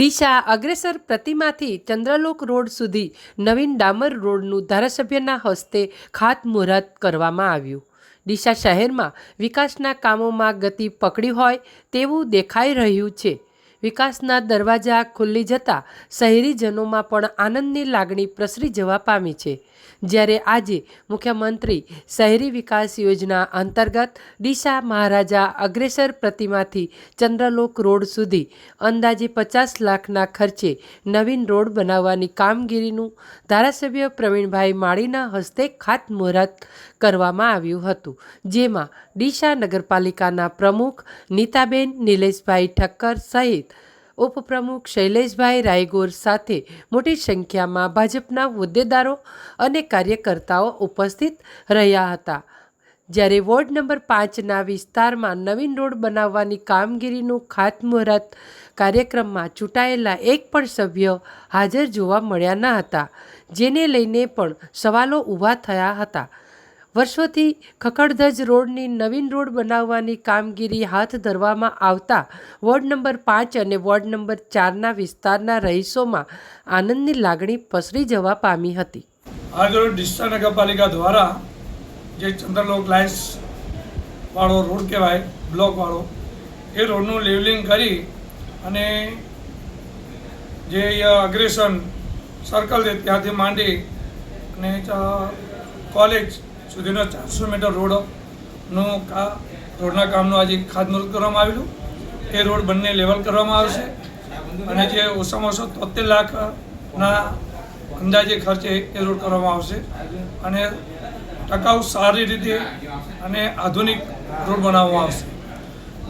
ડીસા અગ્રેસર પ્રતિમાથી ચંદ્રલોક રોડ સુધી નવીન ડામર રોડનું ધારાસભ્યના હસ્તે ખાતમુહૂર્ત કરવામાં આવ્યું. ડીસા શહેરમાં વિકાસના કામોમાં ગતિ પકડી હોય તેવું દેખાઈ રહ્યું છે. વિકાસના દરવાજા ખુલ્લી જતાં શહેરીજનોમાં પણ આનંદની લાગણી પ્રસરી જવા પામી છે. જ્યારે આજે મુખ્યમંત્રી શહેરી વિકાસ યોજના અંતર્ગત ડીસા મહારાજા અગ્રેસર પ્રતિમાથી ચંદ્રલોક રોડ સુધી અંદાજે પચાસ લાખના ખર્ચે નવીન રોડ બનાવવાની કામગીરીનું ધારાસભ્ય પ્રવીણભાઈ માળીના હસ્તે ખાતમુહૂર્ત કરવામાં આવ્યું હતું, જેમાં ડીસા નગરપાલિકાના પ્રમુખ નીતાબેન નિલેશભાઈ ઠક્કર સહિત ઉપપ્રમુખ શૈલેષભાઈ રાયગોર સાથે મોટી સંખ્યામાં ભાજપના હોદ્દેદારો અને કાર્યકર્તાઓ ઉપસ્થિત રહ્યા હતા. જ્યારે વોર્ડ નંબર પાંચના વિસ્તારમાં નવીન રોડ બનાવવાની કામગીરીનું ખાતમુહૂર્ત કાર્યક્રમમાં ચૂંટાયેલા એક પણ સભ્ય હાજર જોવા મળ્યા ન હતા, જેને લઈને પણ સવાલો ઊભા થયા હતા. વર્ષોથી ખખડધજ રોડની નવીન રોડ બનાવવાની કામગીરી હાથ ધરવામાં આવતા વોર્ડ નંબર પાંચ અને વોર્ડ નંબર ચારના વિસ્તારના રહીશોમાં આનંદની લાગણી પસરી જવા પામી હતી. આગળ ડિસ્ટા નગરપાલિકા દ્વારા જે ચંદ્રલોક લાઇન્સ વાળો રોડ કહેવાય, બ્લોક વાળો, એ રોડનું લેવલિંગ કરી અને જે અગ્રેસન સર્કલ છે ત્યાંથી માંડી અને કોલેજ સુધીનો ચારસો મીટર રોડનું કા રોડના કામનું આજે ખાતમુહૂર્ત કરવામાં આવેલું. એ રોડ બંને લેવલ કરવામાં આવશે. અને જે ઓછામાં ઓછો તોતેર લાખના અંદાજે ખર્ચે એ રોડ કરવામાં આવશે. અને ટકાઉ સારી રીતે અને આધુનિક રોડ બનાવવામાં આવશે.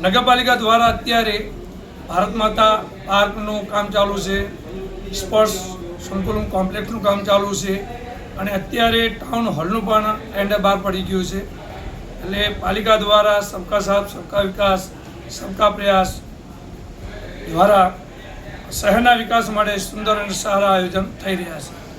નગરપાલિકા દ્વારા અત્યારે ભારત માતા પાર્કનું કામ ચાલુ છે. સ્પોર્ટ્સ સંકુલનું કોમ્પ્લેક્સનું કામ ચાલુ છે. અને અત્યારે ટાઉન હોલનું પણ ટેન્ડર બહાર પડી ગયું છે. એટલે પાલિકા દ્વારા સબકા સાથ, સબકા વિકાસ, સબકા પ્રયાસ દ્વારા શહેરના વિકાસ માટે સુંદર અને સારા આયોજન થઈ રહ્યા છે.